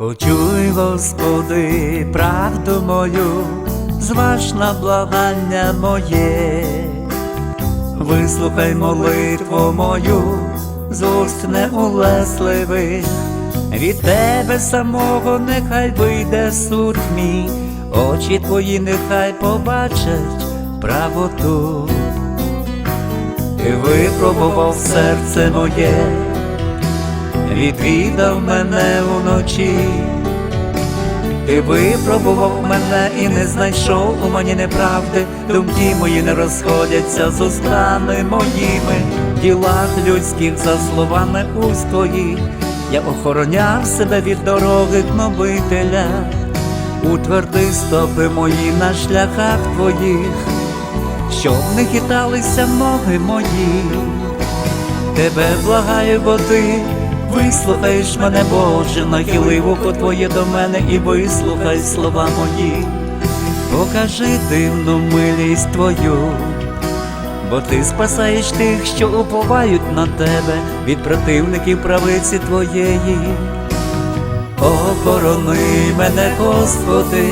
Почуй, Господи, правду мою, зваж на благання моє, вислухай молитву мою, з уст неулесливих, від тебе самого нехай вийде суд мій, очі твої нехай побачать правоту. Ти випробував серце моє, відвідав мене уночі, ти випробував мене і не знайшов у мені неправди, думки мої не розходяться з устами моїми, в ділах людських за словами твоїх, я охороняв себе від дороги гнобителя, утверди стопи мої на шляхах твоїх, щоб не хиталися ноги мої. Тебе благаю, бо ти вислухаєш мене, Боже, нахили вухо Твоє до мене і вислухай слова мої, покажи дивну милість Твою, бо ти спасаєш тих, що уповають на тебе від противників правиці Твоєї. Охорони мене, Господи,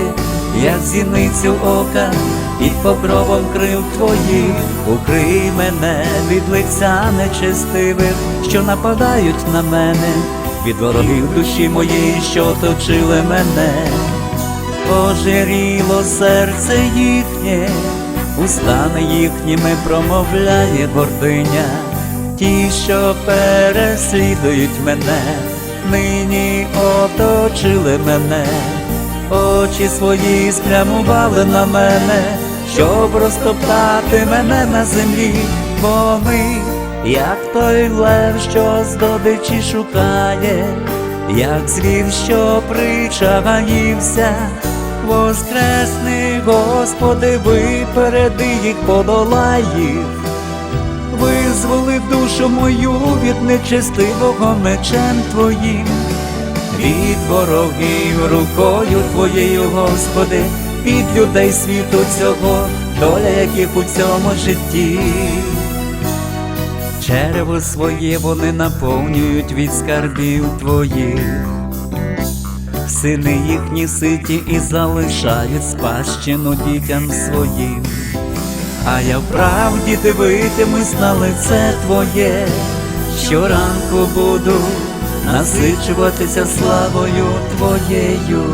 як зіницю ока, під покровом крил твоїх, укрий мене від лиця нечестивих, що нападають на мене, від ворогів душі моєї, що оточили мене, пожиріло серце їхнє, устами їхніми промовляє гординя, ті, що переслідують мене нині оточили мене, очі свої спрямували на мене, щоб розтоптати мене на землі, вони, як той лев, що здобичі шукає, як звір, що причагаївся, воскресний, Господи, випереди їх, подолай їх. Визволив душу мою від нечестивого мечем твоїм, від ворогів рукою твоєю, Господи, від людей світу цього, доля яких у цьому житті. Черево своє вони наповнюють від скарбів твоїх. Сини їхні ситі і залишають спадщину дітям своїм. А я вправді дивитимусь на лице твоє, щоранку буду насичуватися славою твоєю.